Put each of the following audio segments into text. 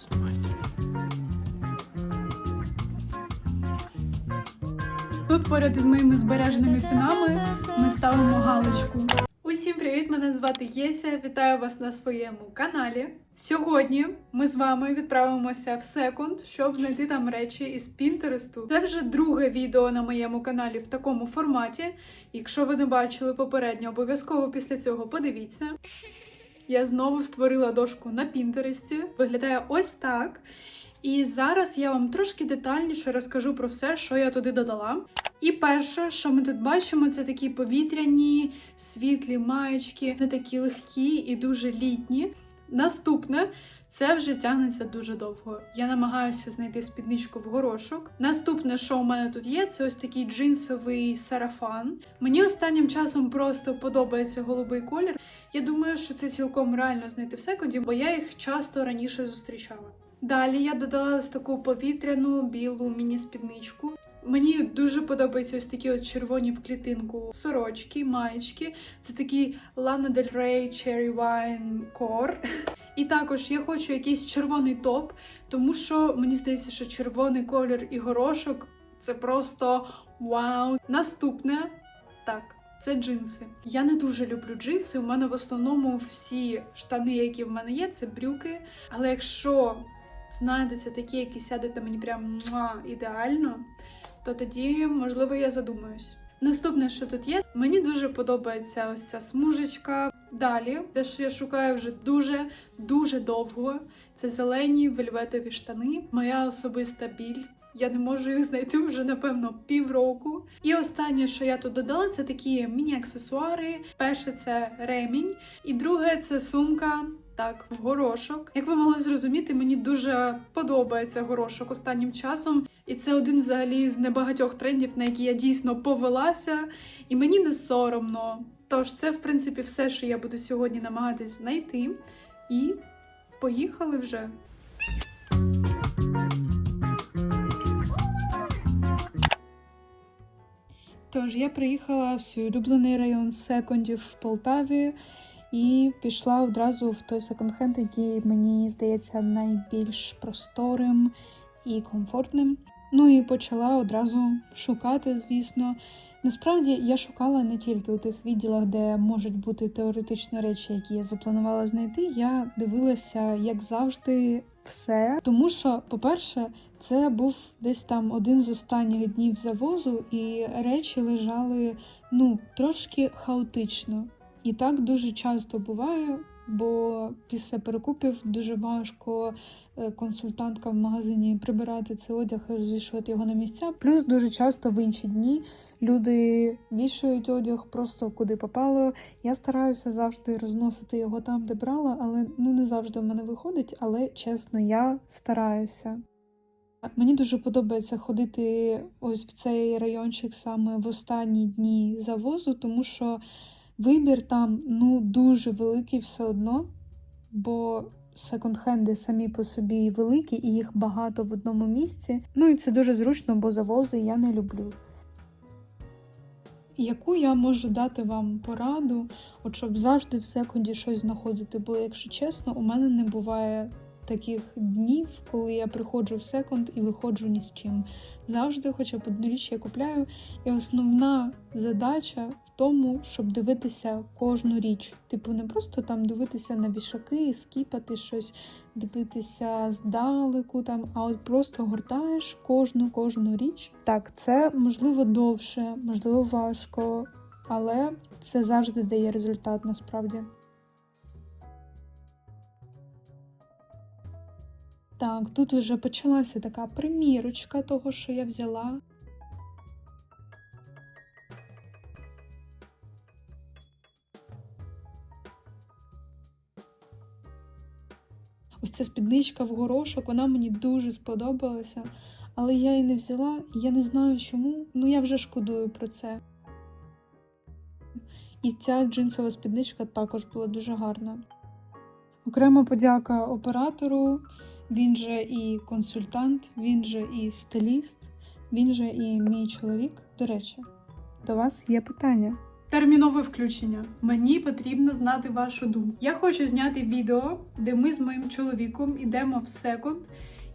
знімаєте. Тут поряд із моїми збережними пінами ми ставимо галочку. Усім привіт! Мене звати Єся. Вітаю вас на своєму каналі. Сьогодні ми з вами відправимося в секунд, щоб знайти там речі із Пінтересту. Це вже друге відео на моєму каналі в такому форматі. Якщо ви не бачили попереднє, обов'язково після цього подивіться. Я знову створила дошку на Пінтересті. Виглядає ось так. І зараз я вам трошки детальніше розкажу про все, що я туди додала. І перше, що ми тут бачимо, це такі повітряні світлі маєчки, не такі легкі і дуже літні. Наступне. Це вже тягнеться дуже довго. Я намагаюся знайти спідничку в горошок. Наступне, що у мене тут є, це ось такий джинсовий сарафан. Мені останнім часом просто подобається голубий колір. Я думаю, що це цілком реально знайти в секунді, бо я їх часто раніше зустрічала. Далі я додала ось таку повітряну білу міні-спідничку. Мені дуже подобаються ось такі от червоні в клітинку сорочки, маєчки. Це такий Lana Del Rey Cherry Wine Core. І також я хочу якийсь червоний топ, тому що мені здається, що червоний колір і горошок це просто вау. Наступне так. Це джинси. Я не дуже люблю джинси. У мене в основному всі штани, які в мене є, це брюки. Але якщо знайдуться такі, які сядуть на мені прям муа, ідеально, то тоді, можливо, я задумаюсь. Наступне, що тут є, мені дуже подобається ось ця смужечка. Далі, те, що я шукаю вже дуже дуже довго. Це зелені вельветові штани, моя особиста біль. Я не можу їх знайти вже напевно півроку. І останнє, що я тут додала, це такі міні-аксесуари. Перше це ремінь, і друге це сумка. Так, в горошок. Як ви могли зрозуміти, мені дуже подобається горошок останнім часом. І це один взагалі з небагатьох трендів, на які я дійсно повелася, і мені не соромно. Тож, це, в принципі, все, що я буду сьогодні намагатись знайти. І поїхали вже. Тож я приїхала в свій улюблений район секундів в Полтаві і пішла одразу в той секонд-хенд, який мені здається найбільш просторим і комфортним. Ну і почала одразу шукати, звісно. Насправді я шукала не тільки у тих відділах, де можуть бути теоретичні речі, які я запланувала знайти. Я дивилася, як завжди, все. Тому що, по-перше, це був десь там один з останніх днів завозу, і речі лежали ну трошки хаотично. І так дуже часто буває, бо після перекупів дуже важко е, консультантка в магазині прибирати цей одяг і розвішувати його на місця. Плюс дуже часто в інші дні люди вішають одяг просто куди попало. Я стараюся завжди розносити його там, де брала, але ну не завжди в мене виходить. Але чесно, я стараюся. Мені дуже подобається ходити ось в цей райончик саме в останні дні завозу, тому що вибір там ну дуже великий все одно, бо секонд-хенди самі по собі великі і їх багато в одному місці. Ну і це дуже зручно, бо завози я не люблю. Яку я можу дати вам пораду, от щоб завжди в секунді щось знаходити? Бо, якщо чесно, у мене не буває таких днів, коли я приходжу в секунд і виходжу ні з чим. Завжди, хоча річ я купляю. І основна задача в тому, щоб дивитися кожну річ. Типу, не просто там дивитися на вішаки, скіпати щось, дивитися здалеку, там, а от просто гортаєш кожну кожну річ. Так, це можливо довше, можливо, важко, але це завжди дає результат насправді. Так, тут вже почалася така примірочка того, що я взяла. Ось ця спідничка в горошок, вона мені дуже сподобалася, але я її не взяла, я не знаю чому, ну я вже шкодую про це. І ця джинсова спідничка також була дуже гарна. Окрема подяка оператору. Він же і консультант, він же і стиліст, він же і мій чоловік. До речі, до вас є питання. Термінове включення. Мені потрібно знати вашу думку. Я хочу зняти відео, де ми з моїм чоловіком йдемо в секонд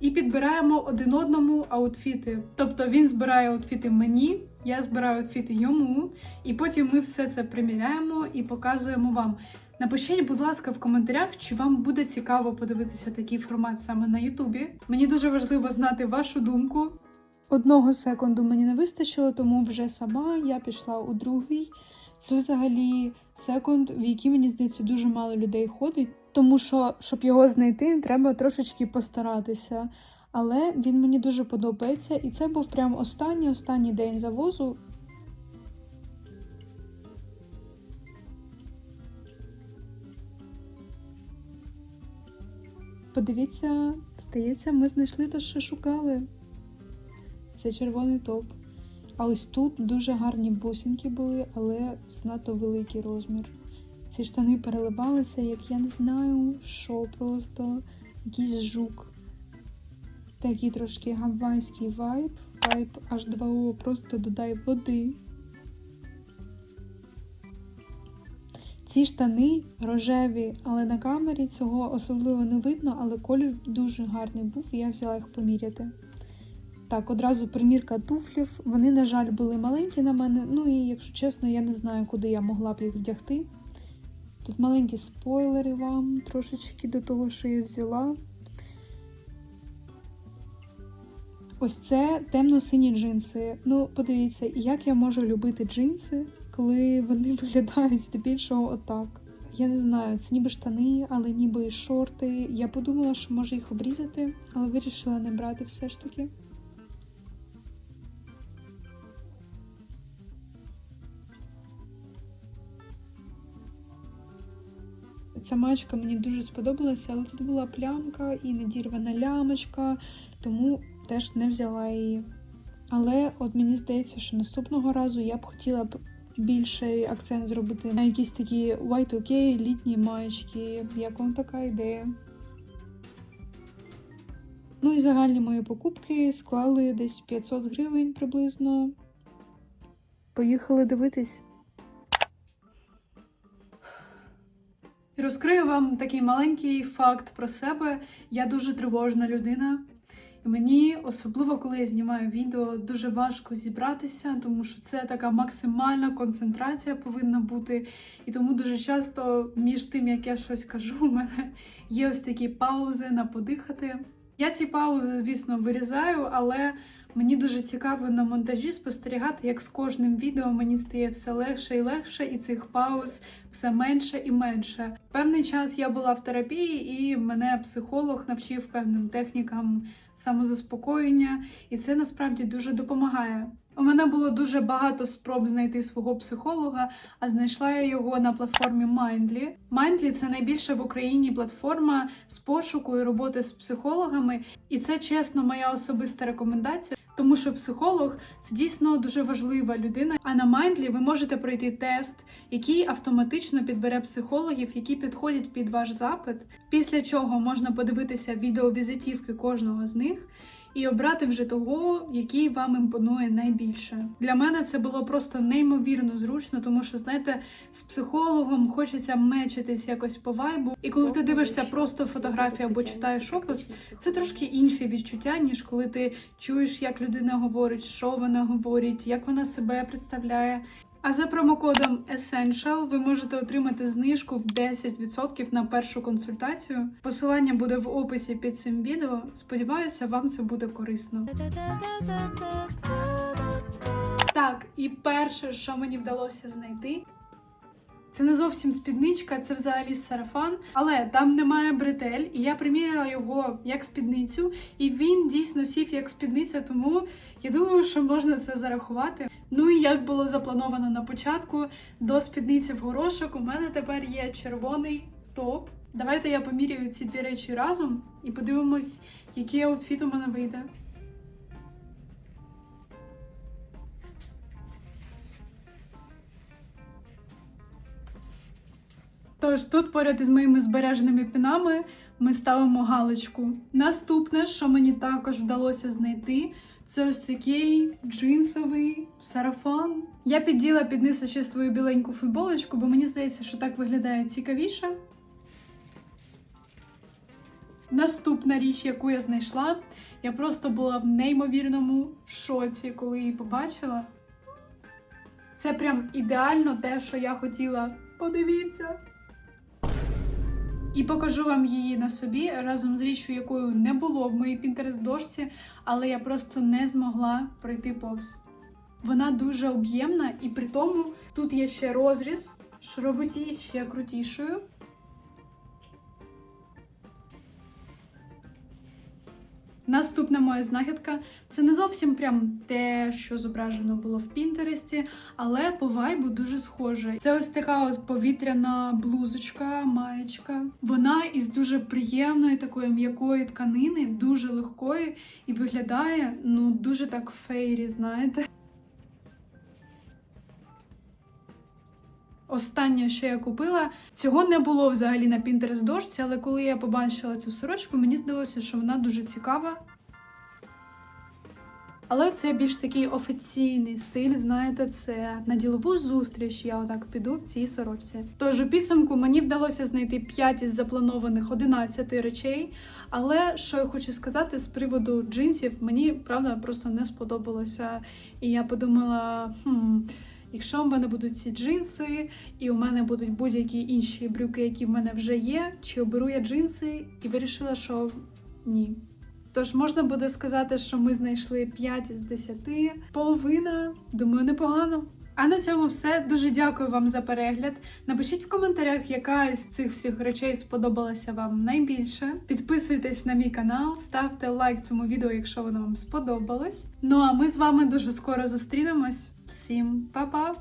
і підбираємо один одному аутфіти. Тобто він збирає аутфіти мені, я збираю аутфіти йому, і потім ми все це приміряємо і показуємо вам. Напишіть, будь ласка, в коментарях, чи вам буде цікаво подивитися такий формат саме на Ютубі. Мені дуже важливо знати вашу думку. Одного секунду мені не вистачило, тому вже сама я пішла у другий. Це взагалі секунд, в який, мені здається, дуже мало людей ходить. Тому що, щоб його знайти, треба трошечки постаратися. Але він мені дуже подобається, і це був прям останній останній день завозу. Подивіться, здається, ми знайшли те, що шукали. Це червоний топ. А ось тут дуже гарні бусинки були, але занадто великий розмір. Ці штани переливалися, як я не знаю, що просто якийсь жук. Такий трошки гавайський вайб. Вайб H2O просто додай води. Ці штани рожеві, але на камері цього особливо не видно, але колір дуже гарний був, і я взяла їх поміряти. Так, одразу примірка туфлів. Вони, на жаль, були маленькі на мене. Ну і, якщо чесно, я не знаю, куди я могла б їх вдягти. Тут маленькі спойлери вам трошечки до того, що я взяла. Ось це темно-сині джинси. Ну, подивіться, як я можу любити джинси, коли вони виглядають здебільшого отак. Я не знаю, це ніби штани, але ніби шорти. Я подумала, що може їх обрізати, але вирішила не брати все ж таки. Ця маєчка мені дуже сподобалася, але тут була плямка і недірвана лямочка, тому теж не взяла її. Але от мені здається, що наступного разу я б хотіла б більший акцент зробити на якісь такі Y2K літні маєчки. Як вам така ідея? Ну і загальні мої покупки склали десь 500 гривень приблизно. Поїхали дивитись. Розкрию вам такий маленький факт про себе. Я дуже тривожна людина. Мені, особливо коли я знімаю відео, дуже важко зібратися, тому що це така максимальна концентрація повинна бути. І тому дуже часто між тим, як я щось кажу, у мене є ось такі паузи на подихати. Я ці паузи, звісно, вирізаю, але мені дуже цікаво на монтажі спостерігати, як з кожним відео мені стає все легше і легше, і цих пауз все менше і менше. Певний час я була в терапії, і мене психолог навчив певним технікам самозаспокоєння, і це насправді дуже допомагає. У мене було дуже багато спроб знайти свого психолога, а знайшла я його на платформі Mindly. Mindly – це найбільша в Україні платформа з пошуку і роботи з психологами, і це чесно моя особиста рекомендація. Тому що психолог це дійсно дуже важлива людина. А на Mindly ви можете пройти тест, який автоматично підбере психологів, які підходять під ваш запит. Після чого можна подивитися відеовізитівки кожного з них і обрати вже того, який вам імпонує найбільше. Для мене це було просто неймовірно зручно, тому що знаєте, з психологом хочеться мечитись якось по вайбу. І коли ти дивишся просто фотографію або читаєш опис, це трошки інше відчуття, ніж коли ти чуєш, як людина говорить, що вона говорить, як вона себе представляє. А за промокодом Essential ви можете отримати знижку в 10% на першу консультацію. Посилання буде в описі під цим відео. Сподіваюся, вам це буде корисно. Так, і перше, що мені вдалося знайти, це не зовсім спідничка, це взагалі сарафан, але там немає бретель, і я приміряла його як спідницю, і він дійсно сів як спідниця, тому я думаю, що можна це зарахувати. Ну і як було заплановано на початку, до спідниці в горошок у мене тепер є червоний топ. Давайте я поміряю ці дві речі разом і подивимось, який аутфіт у мене вийде. Тож тут поряд із моїми збереженими пінами ми ставимо галочку. Наступне, що мені також вдалося знайти, Це ось такий джинсовий сарафан. Я підділа під низ ще свою біленьку футболочку, бо мені здається, що так виглядає цікавіше. Наступна річ, яку я знайшла, я просто була в неймовірному шоці, коли її побачила. Це прям ідеально те, що я хотіла. Подивіться. І покажу вам її на собі разом з річчю, якою не було в моїй Pinterest-дошці, але я просто не змогла пройти повз. Вона дуже об'ємна, і при тому тут є ще розріз, що робить її ще крутішою. Наступна моя знахідка це не зовсім прям те, що зображено було в Пінтересті, але по вайбу дуже схоже. Це ось така от повітряна блузочка, маєчка. Вона із дуже приємної такої м'якої тканини, дуже легкої, і виглядає ну дуже так фейрі, знаєте. Останнє, що я купила, цього не було взагалі на Pinterest дошці, але коли я побачила цю сорочку, мені здалося, що вона дуже цікава. Але це більш такий офіційний стиль, знаєте, це на ділову зустріч. Я отак піду в цій сорочці. Тож у підсумку мені вдалося знайти 5 із запланованих 11 речей. Але що я хочу сказати з приводу джинсів, мені правда просто не сподобалося. І я подумала, хм. Якщо в мене будуть ці джинси, і у мене будуть будь-які інші брюки, які в мене вже є, чи оберу я джинси, і вирішила, що ні. Тож можна буде сказати, що ми знайшли 5 із 10, половина, думаю, непогано. А на цьому все. Дуже дякую вам за перегляд. Напишіть в коментарях, яка із цих всіх речей сподобалася вам найбільше. Підписуйтесь на мій канал, ставте лайк цьому відео, якщо воно вам сподобалось. Ну а ми з вами дуже скоро зустрінемось. Всім па-па!